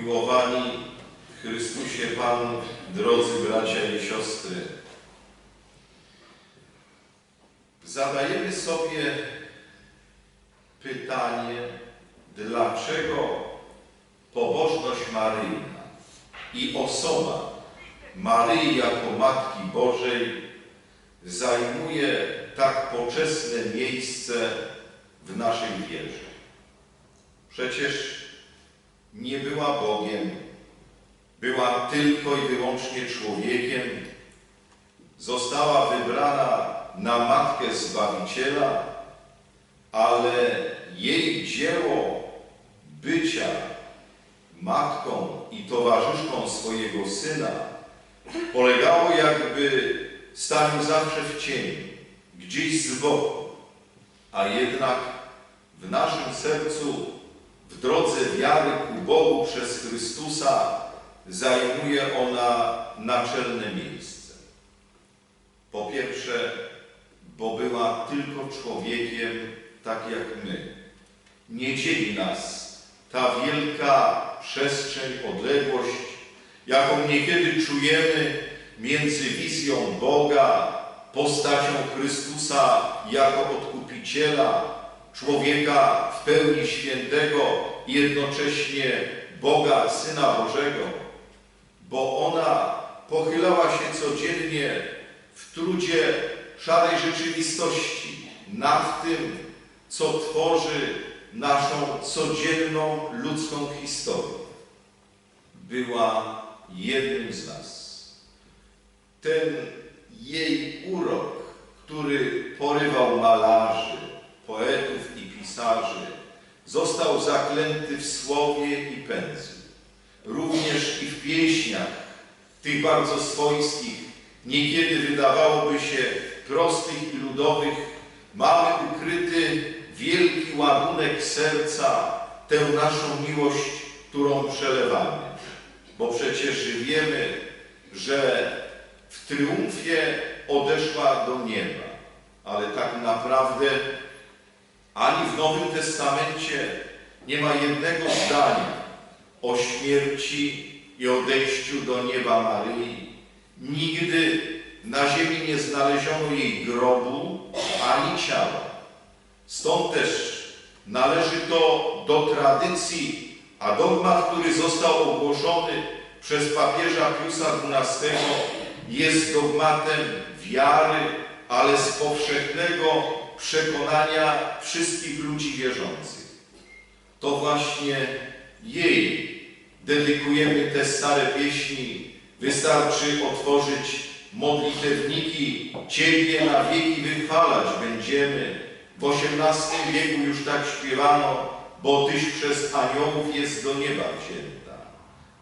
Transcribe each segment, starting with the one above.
Umiłowani w Chrystusie Pan, drodzy bracia i siostry, zadajemy sobie pytanie, dlaczego pobożność Maryjna i osoba Maryi jako Matki Bożej zajmuje tak poczesne miejsce w naszej wierze. Przecież nie była Bogiem, była tylko i wyłącznie człowiekiem, została wybrana na Matkę Zbawiciela, ale jej dzieło bycia matką i towarzyszką swojego Syna polegało jakby staniu zawsze w cieniu, gdzieś z boku, a jednak w naszym sercu, w drodze wiary ku Bogu przez Chrystusa zajmuje ona naczelne miejsce. Po pierwsze, bo była tylko człowiekiem, tak jak my. Nie dzieli nas ta wielka przestrzeń, odległość, jaką niekiedy czujemy między wizją Boga, postacią Chrystusa jako odkupiciela, człowieka w pełni świętego i jednocześnie Boga, Syna Bożego, bo ona pochylała się codziennie w trudzie szarej rzeczywistości nad tym, co tworzy naszą codzienną ludzką historię. Była jednym z nas. Ten jej urok, który porywał malarzy, poetów i pisarzy, został zaklęty w słowie i pędzu. Również i w pieśniach, tych bardzo swojskich, niekiedy wydawałoby się prostych i ludowych, mamy ukryty wielki ładunek serca, tę naszą miłość, którą przelewamy. Bo przecież wiemy, że w triumfie odeszła do nieba, ale tak naprawdę ani w Nowym Testamencie nie ma jednego zdania o śmierci i odejściu do nieba Maryi. Nigdy na ziemi nie znaleziono jej grobu ani ciała. Stąd też należy to do tradycji, a dogmat, który został ogłoszony przez papieża Piusa XII jest dogmatem wiary, ale z powszechnego przekonania wszystkich ludzi wierzących. To właśnie jej dedykujemy te stare pieśni. Wystarczy otworzyć modlitewniki, Ciebie na wieki wychwalać będziemy. W XVIII wieku już tak śpiewano, bo Tyś przez aniołów jest do nieba wzięta.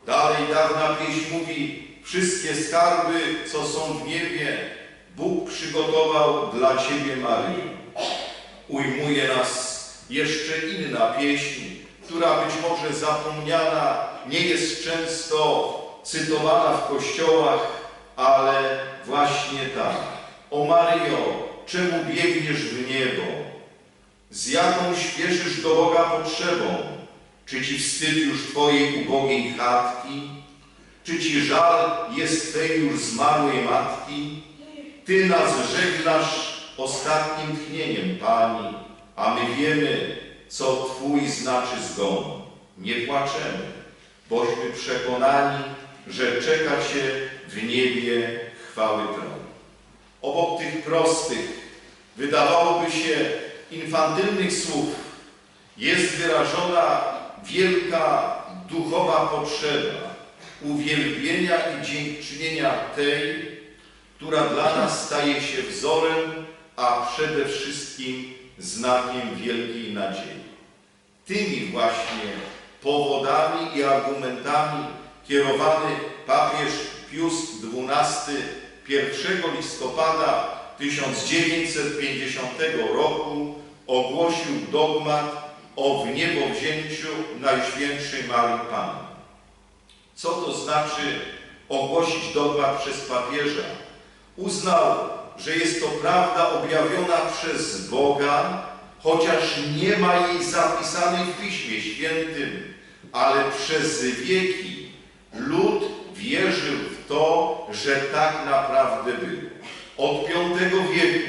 Dalej dawna pieśń mówi, wszystkie skarby, co są w niebie, Bóg przygotował dla Ciebie, Maryjo. Ujmuje nas jeszcze inna pieśń, która być może zapomniana, nie jest często cytowana w kościołach, ale właśnie tak. O Maryjo, czemu biegniesz w niebo? Z jaką śpieszysz do Boga potrzebą? Czy ci wstyd już Twojej ubogiej chatki? Czy ci żal jest Twej już zmarłej matki? Ty nas żegnasz ostatnim tchnieniem, Pani, a my wiemy, co Twój znaczy zgon. Nie płaczemy, bośmy przekonani, że czeka Cię w niebie chwały tron. Obok tych prostych, wydawałoby się infantylnych słów, jest wyrażona wielka duchowa potrzeba uwielbienia i dziękczynienia tej, która dla nas staje się wzorem, a przede wszystkim znakiem wielkiej nadziei. Tymi właśnie powodami i argumentami kierowany papież Pius XII 1 listopada 1950 roku ogłosił dogmat o wniebowzięciu Najświętszej Marii Panny. Co to znaczy ogłosić dogmat przez papieża? Uznał, że jest to prawda objawiona przez Boga, chociaż nie ma jej zapisanej w Piśmie Świętym, ale przez wieki lud wierzył w to, że tak naprawdę było. Od V wieku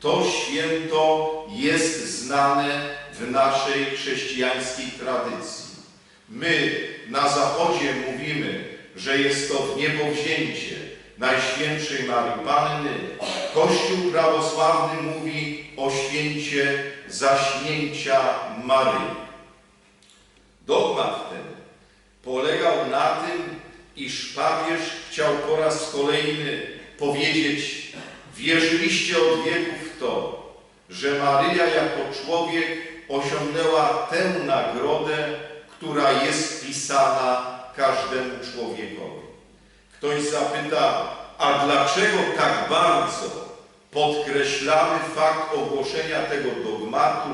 to święto jest znane w naszej chrześcijańskiej tradycji. My na Zachodzie mówimy, że jest to wniebowzięcie Najświętszej Marii Panny. Kościół prawosławny mówi o święcie zaśnięcia Maryi. Dogmat ten polegał na tym, iż papież chciał po raz kolejny powiedzieć, wierzyliście od wieków w to, że Maryja jako człowiek osiągnęła tę nagrodę, która jest pisana każdemu człowiekowi. Ktoś zapyta, a dlaczego tak bardzo podkreślamy fakt ogłoszenia tego dogmatu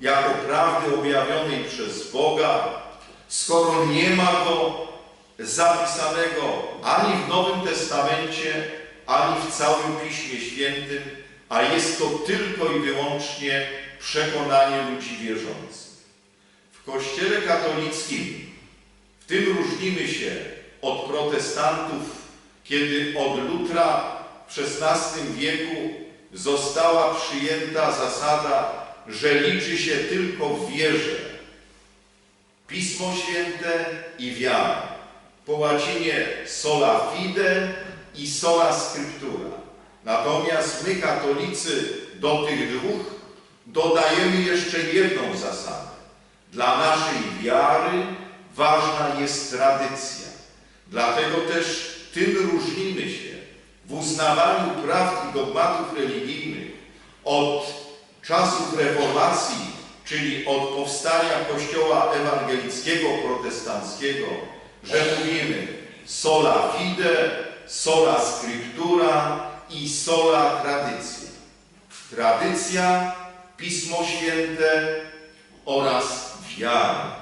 jako prawdy objawionej przez Boga, skoro nie ma go zapisanego ani w Nowym Testamencie, ani w całym Piśmie Świętym, a jest to tylko i wyłącznie przekonanie ludzi wierzących. W Kościele katolickim w tym różnimy się od protestantów, kiedy od Lutra w XVI wieku została przyjęta zasada, że liczy się tylko w wierze Pismo Święte i wiara. Po łacinie sola fide i sola scriptura. Natomiast my, katolicy, do tych dwóch dodajemy jeszcze jedną zasadę. Dla naszej wiary ważna jest tradycja. Dlatego też tym różnimy się w uznawaniu praw i dogmatów religijnych od czasów reformacji, czyli od powstania Kościoła ewangelickiego protestanckiego, że mówimy sola fide, sola scriptura i sola tradycja. Tradycja, Pismo Święte oraz wiara.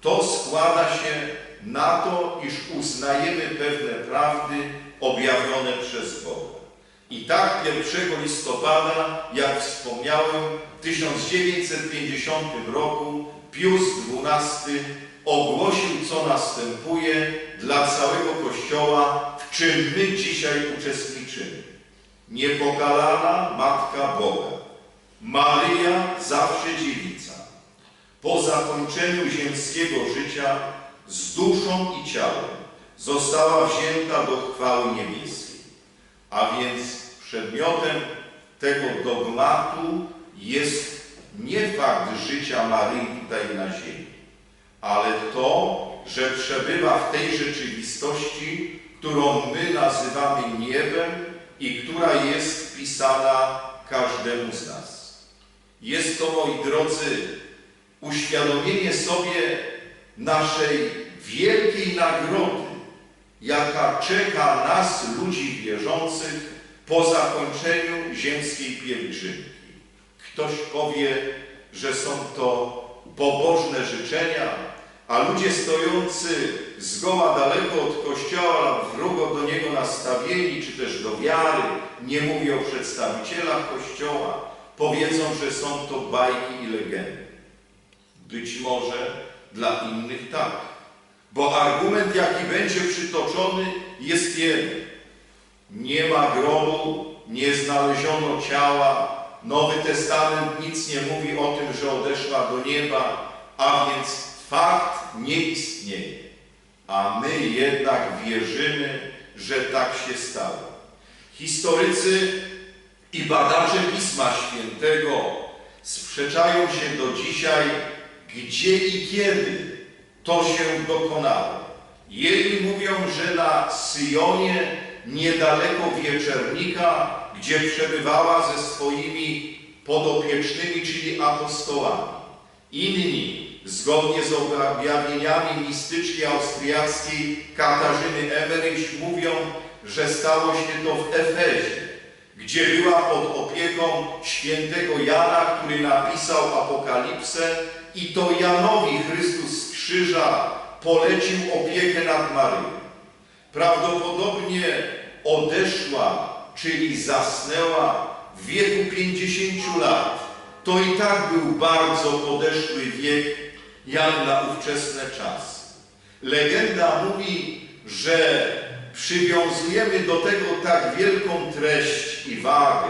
To składa się na to, iż uznajemy pewne prawdy objawione przez Boga. I tak 1 listopada, jak wspomniałem, w 1950 roku Pius XII ogłosił, co następuje dla całego Kościoła, w czym my dzisiaj uczestniczymy. Niepokalana Matka Boga, Maryja zawsze dziewica, po zakończeniu ziemskiego życia z duszą i ciałem została wzięta do chwały niebieskiej. A więc przedmiotem tego dogmatu jest nie fakt życia Maryi tutaj na ziemi, ale to, że przebywa w tej rzeczywistości, którą my nazywamy niebem i która jest wpisana każdemu z nas. Jest to, moi drodzy, uświadomienie sobie naszej wielkiej nagrody, jaka czeka nas, ludzi wierzących, po zakończeniu ziemskiej pielgrzymki. Ktoś powie, że są to pobożne życzenia, a ludzie stojący zgoła daleko od Kościoła, wrogo do niego nastawieni, czy też do wiary, nie mówię o przedstawicielach Kościoła, powiedzą, że są to bajki i legendy. Być może dla innych tak. Bo argument, jaki będzie przytoczony, jest jeden. Nie ma grobu, nie znaleziono ciała. Nowy Testament nic nie mówi o tym, że odeszła do nieba, a więc fakt nie istnieje. A my jednak wierzymy, że tak się stało. Historycy i badacze Pisma Świętego sprzeczają się do dzisiaj, gdzie i kiedy to się dokonało. Jedni mówią, że na Syjonie, niedaleko Wieczernika, gdzie przebywała ze swoimi podopiecznymi, czyli apostołami. Inni, zgodnie z objawieniami mistyczki austriackiej Katarzyny Emeryś, mówią, że stało się to w Efezie, gdzie była pod opieką świętego Jana, który napisał Apokalipsę i to Janowi Chrystus z krzyża polecił opiekę nad Maryją. Prawdopodobnie odeszła, czyli zasnęła w wieku 50 lat. To i tak był bardzo podeszły wiek, jak na ówczesne czasy. Legenda mówi, że przywiązujemy do tego tak wielką treść i wagę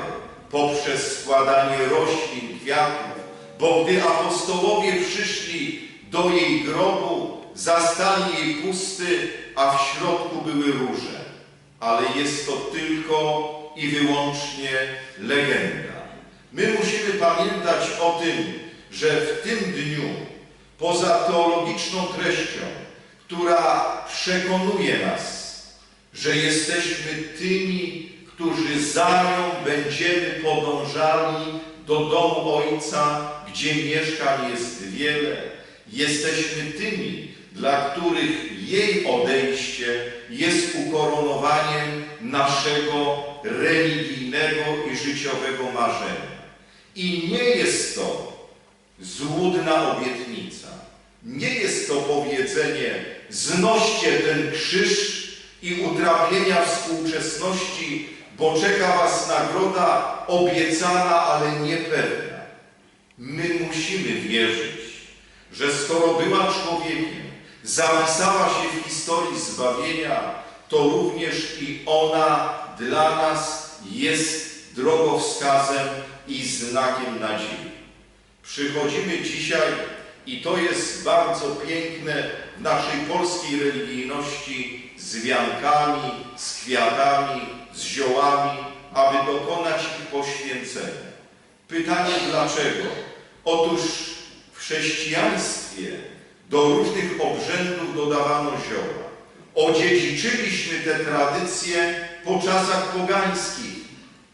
poprzez składanie roślin, kwiatów, bo gdy apostołowie przyszli do jej grobu, zastali jej pusty, a w środku były róże. Ale jest to tylko i wyłącznie legenda. My musimy pamiętać o tym, że w tym dniu, poza teologiczną treścią, która przekonuje nas, że jesteśmy tymi, którzy za nią będziemy podążali do domu Ojca, gdzie mieszkań jest wiele. Jesteśmy tymi, dla których jej odejście jest ukoronowaniem naszego religijnego i życiowego marzenia. I nie jest to złudna obietnica. Nie jest to powiedzenie znoście ten krzyż i utrapienia współczesności, bo czeka was nagroda obiecana, ale niepewna. My musimy wierzyć, że skoro była człowiekiem, zapisała się w historii zbawienia, to również i ona dla nas jest drogowskazem i znakiem nadziei. Przychodzimy dzisiaj i to jest bardzo piękne w naszej polskiej religijności z wiankami, z kwiatami, z ziołami, aby dokonać ich poświęcenia. Pytanie dlaczego? Otóż w chrześcijaństwie do różnych obrzędów dodawano zioła. Odziedziczyliśmy te tradycje po czasach pogańskich,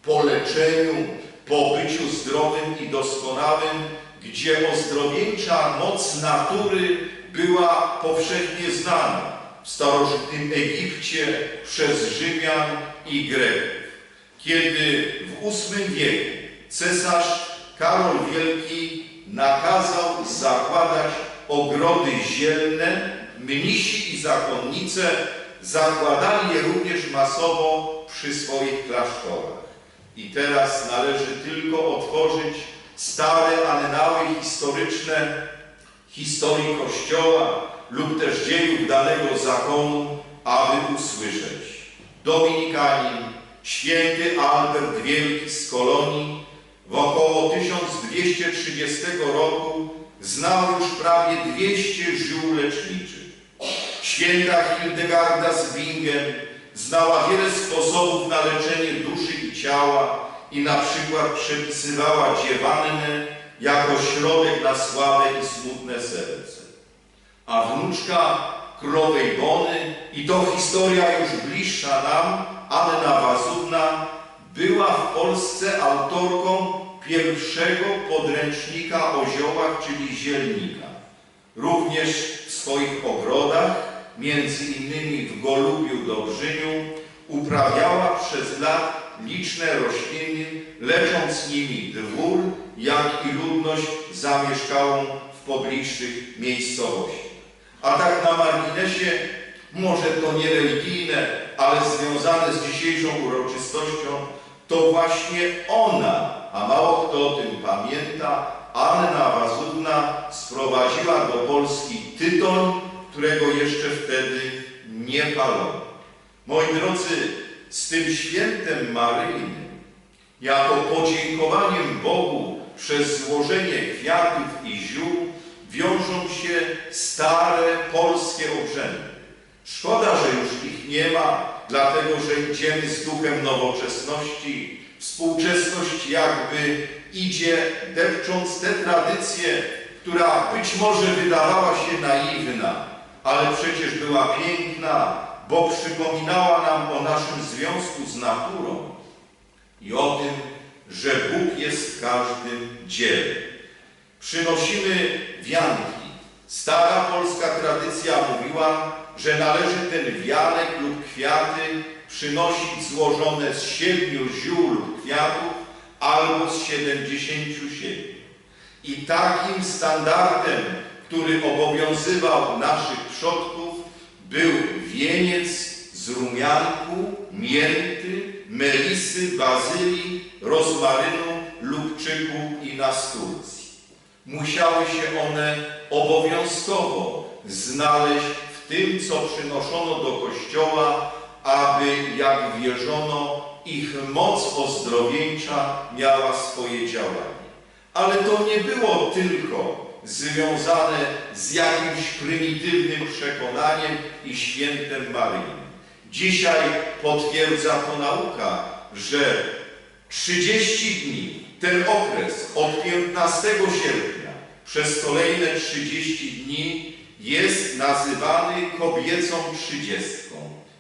po leczeniu, po byciu zdrowym i doskonałym, gdzie ozdrowieńcza moc natury była powszechnie znana w starożytnym Egipcie przez Rzymian i Greków. Kiedy w VIII wieku cesarz Karol Wielki nakazał zakładać ogrody zielne, mnisi i zakonnice zakładali je również masowo przy swoich klasztorach. I teraz należy tylko otworzyć stare anenały historyczne historii Kościoła lub też dziejów danego zakonu, aby usłyszeć. Dominikanin, święty Albert Wielki z Kolonii w około 1230 roku znał już prawie 200 ziół leczniczych. Święta Hildegarda z Bingen znała wiele sposobów na leczenie duszy i ciała i na przykład przepisywała dziewannę jako środek na słabe i smutne serce. A wnuczka królowej Bony, i to historia już bliższa nam, Anna Wazówna, była w Polsce autorką pierwszego podręcznika o ziołach, czyli zielnika. Również w swoich ogrodach, między innymi w Golubiu Dobrzyniu, uprawiała przez lat liczne rośliny, lecząc nimi dwór, jak i ludność zamieszkałą w pobliższych miejscowościach. A tak na marginesie, może to nie religijne, ale związane z dzisiejszą uroczystością, to właśnie ona, a mało kto o tym pamięta, Anna Wazówna sprowadziła do Polski tytoń, którego jeszcze wtedy nie palono. Moi drodzy, z tym świętem Maryjnym, jako podziękowaniem Bogu przez złożenie kwiatów i ziół, wiążą się stare polskie obrzędy. Szkoda, że już ich nie ma, dlatego że idziemy z duchem nowoczesności. Współczesność jakby idzie depcząc te tradycje, która być może wydawała się naiwna, ale przecież była piękna, bo przypominała nam o naszym związku z naturą i o tym, że Bóg jest w każdym dziele. Przynosimy wianki. Stara polska tradycja mówiła, że należy ten wianek lub kwiaty przynosić złożone z siedmiu ziół lub kwiatów albo z siedemdziesięciu siedmiu. I takim standardem, który obowiązywał naszych przodków, był wieniec z rumianku, mięty, melisy, bazylii, rozmarynu, lubczyku i nasturcji. Musiały się one obowiązkowo znaleźć w tym, co przynoszono do Kościoła, aby, jak wierzono, ich moc ozdrowieńcza miała swoje działanie. Ale to nie było tylko związane z jakimś prymitywnym przekonaniem i świętem Maryjnym. Dzisiaj potwierdza to nauka, że 30 dni, ten okres od 15 sierpnia przez kolejne 30 dni jest nazywany kobiecą trzydziestką.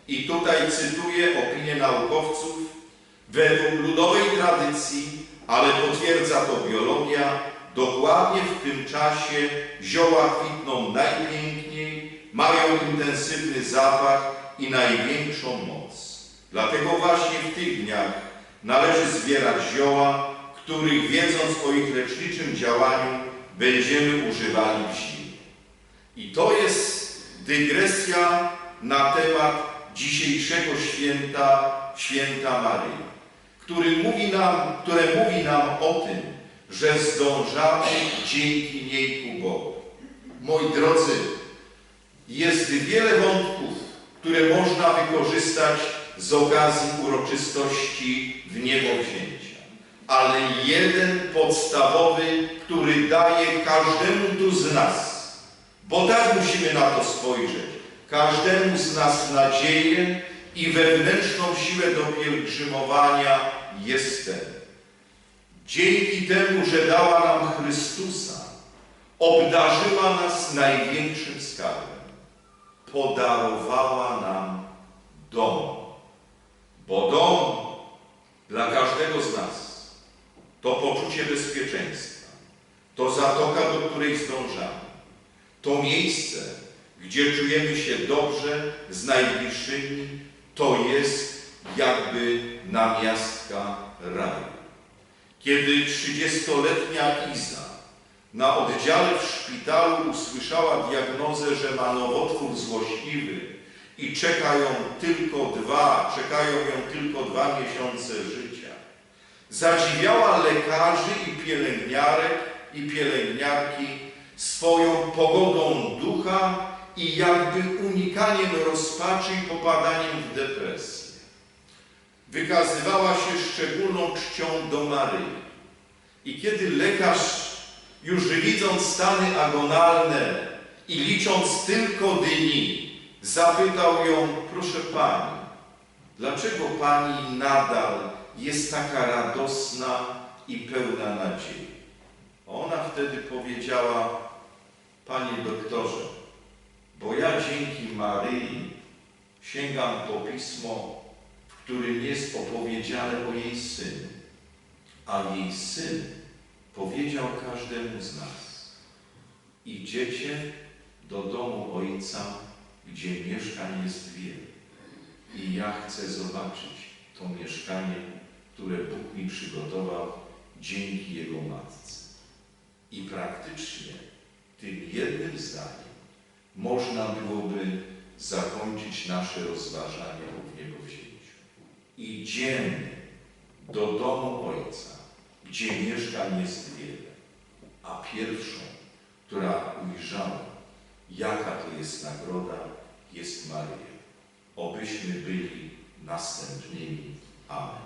I tutaj cytuję opinię naukowców. Według ludowej tradycji, ale potwierdza to biologia, dokładnie w tym czasie zioła kwitną najpiękniej, mają intensywny zapach i największą moc. Dlatego właśnie w tych dniach należy zbierać zioła, których wiedząc o ich leczniczym działaniu będziemy używali w zimie. I to jest dygresja na temat dzisiejszego święta, święta Maryi, który mówi nam, które mówi nam o tym, że zdążamy dzięki niej ku Bogu. Moi drodzy, jest wiele wątków, które można wykorzystać z okazji uroczystości w niebo wzięcia. Ale jeden podstawowy, który daje każdemu tu z nas, bo tak musimy na to spojrzeć, każdemu z nas nadzieję i wewnętrzną siłę do pielgrzymowania jest ten. Dzięki temu, że dała nam Chrystusa, obdarzyła nas największym skarbem. Podarowała nam dom. Bo dom dla każdego z nas to poczucie bezpieczeństwa, to zatoka, do której zdążamy, to miejsce, gdzie czujemy się dobrze z najbliższymi, to jest jakby namiastka raju. Kiedy trzydziestoletnia Iza na oddziale w szpitalu usłyszała diagnozę, że ma nowotwór złośliwy i czeka ją tylko dwa, czekają ją tylko dwa miesiące życia, zadziwiała lekarzy i pielęgniarek i pielęgniarki swoją pogodą ducha i jakby unikaniem rozpaczy i popadaniem w depresję. Wykazywała się szczególną czcią do Maryi. I kiedy lekarz, już widząc stany agonalne i licząc tylko dni, zapytał ją, proszę Pani, dlaczego Pani nadal jest taka radosna i pełna nadziei? Ona wtedy powiedziała, Panie doktorze, bo ja dzięki Maryi sięgam po pismo, w którym jest opowiedziane o jej synu. A jej syn powiedział każdemu z nas: Idziecie do domu ojca, gdzie mieszkań jest wiele. I ja chcę zobaczyć to mieszkanie, które Bóg mi przygotował dzięki Jego matce. I praktycznie tym jednym zdaniem można byłoby zakończyć nasze rozważania o niebowzięciu. Idziemy do domu Ojca, gdzie mieszkań jest wiele, a pierwszą, która ujrzała, jaka to jest nagroda, jest Maryja. Obyśmy byli następnymi. Amen.